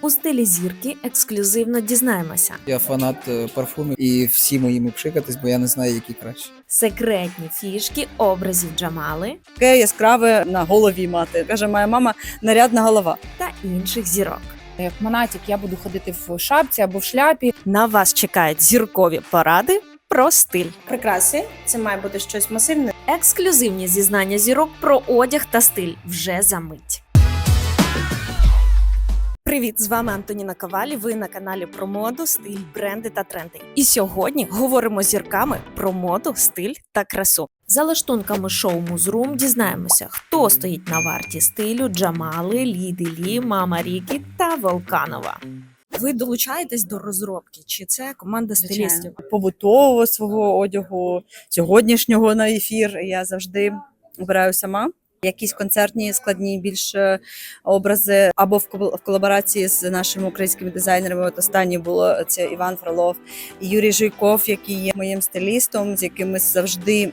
У стилі зірки ексклюзивно дізнаємося Я фанат е, парфумів і всі моїми пшикатись, бо я не знаю, які краще. секретні фішки образів Джамали таке яскраве на голові мати. Каже, моя мама нарядна голова. та інших зірок. Як монатік, я буду ходити в шапці або в шляпі. На вас чекають зіркові поради про стиль, прикраси. Це має бути щось масивне. ексклюзивні зізнання зірок про одяг та стиль вже за мить. Привіт, з вами Антоніна Ковалі. Ви на каналі про моду, стиль, бренди та тренди. І сьогодні говоримо зірками про моду, стиль та красу. За лаштунками шоу Музрум дізнаємося, хто стоїть на варті стилю Джамали, Ліди Лі, Мама Рікі та Волканова. Ви долучаєтесь до розробки? Чи це команда стилістів? Побутового свого одягу, сьогоднішнього на ефір я завжди обираю сама. Якісь концертні складні більш е, образи або в колаборації з нашими українськими дизайнерами. От останнє було це Іван Фролов Юрій Жуйков, який є моїм стилістом, з яким ми завжди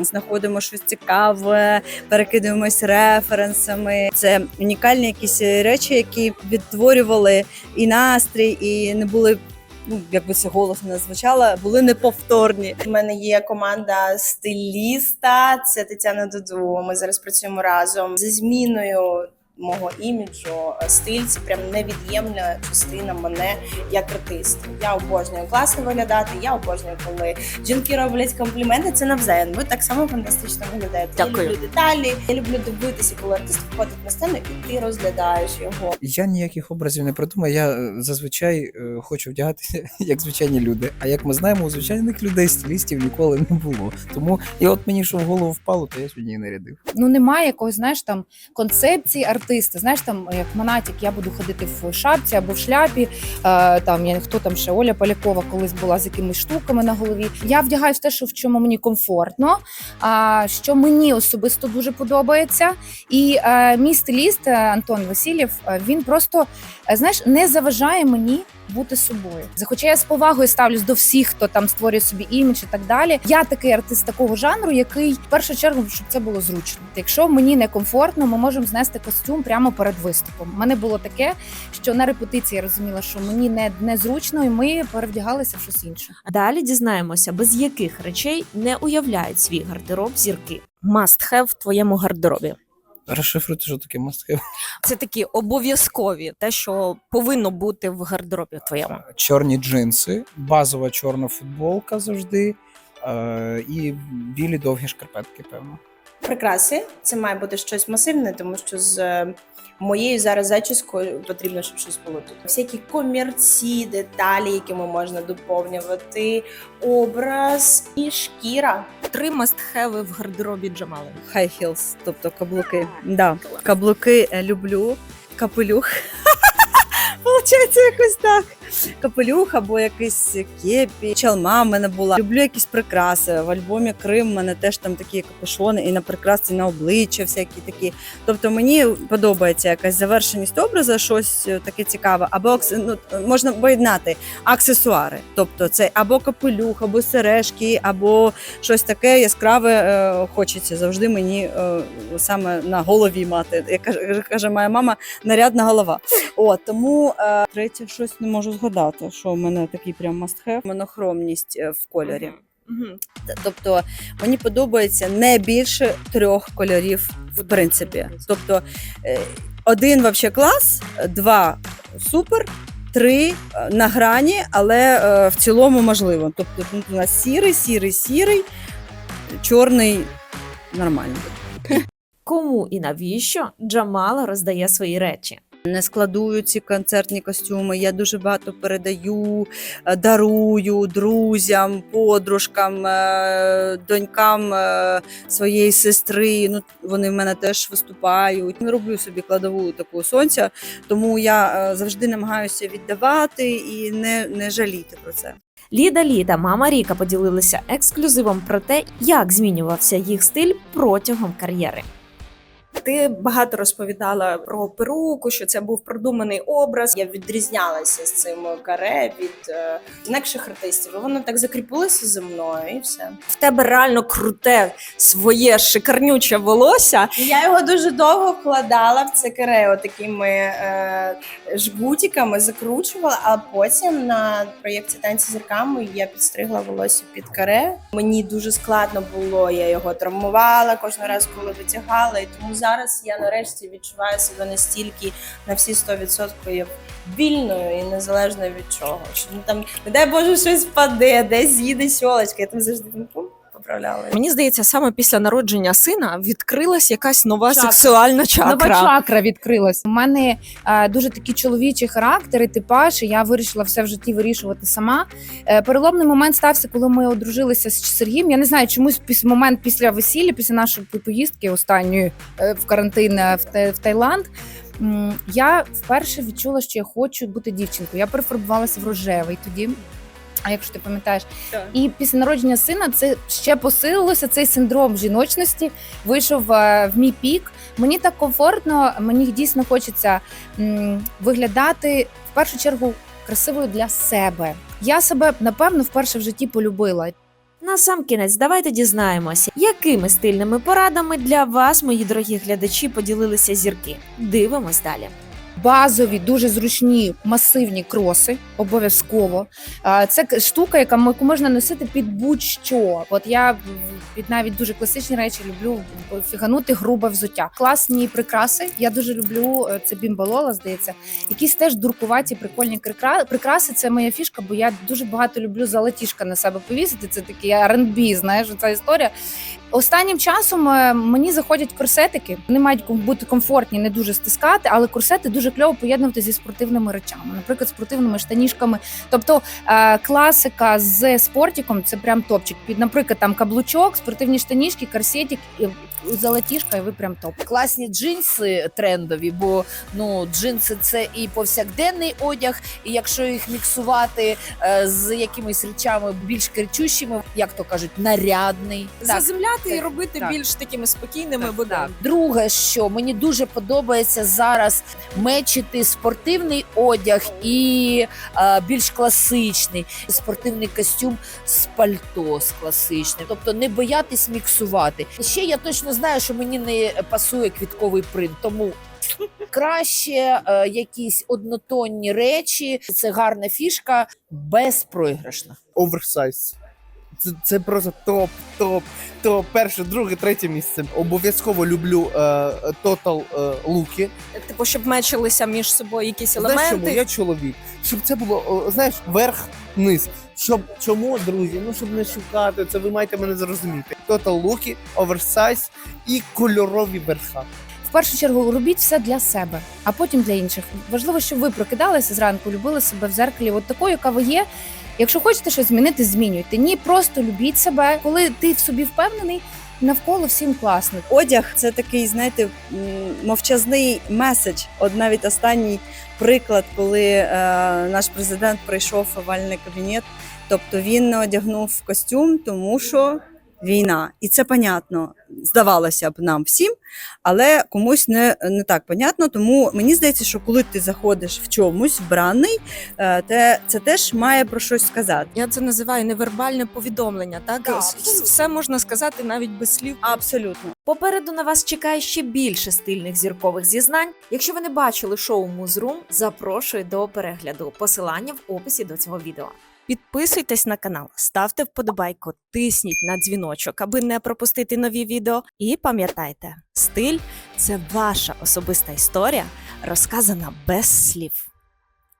знаходимо щось цікаве, перекидуємось референсами. Це унікальні якісь речі, які відтворювали і настрій, і не були. Ну, якби це голосно не звучало, були неповторні. У мене є команда стиліста. Це Тетяна Дуду. Ми зараз працюємо разом зі зміною мого іміджу. Стиль це прям невід'ємна частина мене як артиста. Я обожнюю класно виглядати. Я обожнюю, коли жінки роблять компліменти. Це навзаєм. Ви так само фантастично виглядаєте. Дякую. Я люблю деталі. Я люблю дивитися, коли артист виходить на сцену, і ти розглядаєш його. Я ніяких образів не придумаю. Я е, зазвичай е, хочу вдягатися як звичайні люди. А як ми знаємо, у звичайних людей стилістів ніколи не було. Тому і от мені що в голову впало, то я сьогодні і нарядив. Ну немає якогось, знаєш, там концепції артиста. Знаєш, там як монатік, я буду ходити в шапці або в шляпі. Е, там я хто там ще Оля Полякова колись була з якимись штуками на голові. Я вдягаюсь те, що в чому мені комфортно, а що мені особисто дуже подобається. І е, мій стиліст е, Антон Васильєв, він просто знаєш не заважає мені бути собою. Хоча я з повагою ставлюсь до всіх, хто там створює собі імідж і так далі. Я такий артист такого жанру, який в першу чергу, щоб це було зручно. Якщо мені не комфортно, ми можемо знести костюм прямо перед виступом. У мене було таке, що на репетиції я розуміла, що мені не незручно, і ми перевдягалися в щось інше. Далі дізнаємося, без яких речей не уявляють свій гардероб зірки. Must have в твоєму гардеробі. Розшифруйте, що таке мастхев. Це такі обов'язкові, те, що повинно бути в гардеробі твоєму. Чорні джинси, базова чорна футболка завжди. е, І білі довгі шкарпетки, певно. Прикраси. Це має бути щось масивне, тому що з е, моєю зараз зачіскою потрібно, щоб щось було тут. Всякі комірці, деталі, якими можна доповнювати образ і шкіра. Три must-have в гардеробі Джамали. High heels, тобто каблуки. Да. Каблуки е, люблю, капелюх. Получається якось так. Капелюх або якийсь кепі. Чалма в мене була. Люблю якісь прикраси. В альбомі Крим в мене теж там такі капюшони, і на прикраси на обличчя, всякі такі. Тобто мені подобається якась завершеність образу, щось е, таке цікаве. Або ну, можна поєднати аксесуари. Тобто це або капелюх, або сережки, або щось таке яскраве е, хочеться завжди мені е, саме на голові мати. Як каже моя мама, нарядна голова. От тому е, третє щось не можу згадати, що в мене такий прям must have. монохромність е, в кольорі. Тобто мені подобається не більше трьох кольорів, в принципі. Тобто е, один вообще клас, два супер. Три е, на грані, але е, в цілому можливо. Тобто тут у нас сірий, сірий, сірий, чорний нормально. Кому і навіщо Джамала роздає свої речі? Не складую ці концертні костюми. Я дуже багато передаю, е, дарую друзям, подружкам, е, донькам е, своєї сестри. Ну вони в мене теж виступають. Не роблю собі кладову таку сонця, тому я завжди намагаюся віддавати і не, не жаліти про це. Ліда Лі та мама Ріка поділилися ексклюзивом про те, як змінювався їх стиль протягом кар'єри. Ти багато розповідала про перуку, що це був продуманий образ. Я відрізнялася з цим каре від е, інакших артистів. Воно так закріпилося за мною, і все. В тебе реально круте своє шикарнюче волосся. Я його дуже довго вкладала в це каре такими е, жгутиками, закручувала, а потім на проєкті танці зірками я підстригла волосся під каре. Мені дуже складно було, я його травмувала кожного разу, коли витягала. І тому зараз я нарешті відчуваю себе настільки на всі 100% як вільною і незалежною від чого. Що ну, там, не дай Боже, щось впаде, десь їде сьолочка. Я там завжди там, пум, поправляла. Мені здається, саме після народження сина відкрилась якась нова Чакра. сексуальна чакра. Нова чакра відкрилась. У мене е, дуже такі чоловічі характери, типаж. і Я вирішила все в житті вирішувати сама. Е, переломний момент стався, коли ми одружилися з Сергієм. Я не знаю, чомусь піс момент після весілля, після нашої поїздки останньої е, в карантин е, в, Та- в Таїланд. Я вперше відчула, що я хочу бути дівчинкою. Я перефарбувалася в рожевий тоді. А якщо ти пам'ятаєш, Так. і після народження сина це ще посилилося. Цей синдром жіночності вийшов е, в мій пік. Мені так комфортно, мені дійсно хочеться м, виглядати в першу чергу красивою для себе. Я себе напевно вперше в житті полюбила. На сам кінець, давайте дізнаємося, якими стильними порадами для вас, мої дорогі глядачі, поділилися зірки. Дивимось далі. Базові, дуже зручні масивні кроси, обов'язково. Це штука, яка можна носити під будь-що. От я під навіть дуже класичні речі люблю фіганути грубе взуття. Класні прикраси. Я дуже люблю е, це бімбалола, здається. Якісь теж дуркуваті, прикольні прикраси. Це моя фішка, бо я дуже багато люблю золотішка на себе повісити. Це такий R&B, знаєш, ця історія. Останнім часом е, мені заходять корсетики. Вони мають бути комфортні, не дуже стискати, але корсети дуже кльово поєднувати зі спортивними речами, наприклад, спортивними штанішками. Тобто е, класика з спортиком це прям топчик. Під, наприклад, там каблучок, спортивні штанішки, корсетик, і золотішка, і ви прям топ. класні джинси трендові, бо ну джинси це і повсякденний одяг, і якщо їх міксувати е, з якимись речами більш кричущими, як то кажуть, нарядний. Заземляти і робити так. більш такими спокійними Так, так. Друге, що мені дуже подобається зараз мечити спортивний одяг і е, більш класичний спортивний костюм з пальто з класичним, тобто не боятись міксувати. Ще я точно знаю, що мені не пасує квітковий принт, тому. Краще е, якісь однотонні речі, це гарна фішка, безпроіграшна. оверсайз. Це, це просто топ, топ, топ. Перше, друге, третє місце. Обов'язково люблю е, тотал е, луки. Типу, щоб мечилися між собою якісь Знаєш чому? Я чоловік. Щоб це було, знаєш, верх, низ. Щоб чому, друзі? Ну щоб не шукати, це ви маєте мене зрозуміти. Тотал луки, оверсайз і кольорові верха. В першу чергу робіть все для себе, а потім для інших. Важливо, щоб ви прокидалися зранку, любили себе в зеркалі, от такою, яка ви є. Якщо хочете щось змінити, змінюйте. Ні, просто любіть себе. Коли ти в собі впевнений, навколо всім класно. Одяг це такий, знаєте, мовчазний меседж. От навіть останній приклад, коли е, наш президент прийшов в овальний кабінет. Тобто він не одягнув костюм, тому що війна. І це понятно, здавалося б нам всім, але комусь не, не так понятно. Тому мені здається, що коли ти заходиш в чомусь вбраний, е, те, це теж має про щось сказати. Я це називаю невербальне повідомлення. Так абсолютно. все можна сказати навіть без слів. Абсолютно. Попереду на вас чекає ще більше стильних зіркових зізнань. Якщо ви не бачили шоу Музрум, запрошую до перегляду. Посилання в описі до цього відео. Підписуйтесь на канал, ставте вподобайку, тисніть на дзвіночок, аби не пропустити нові відео. І пам'ятайте, стиль це ваша особиста історія, розказана без слів.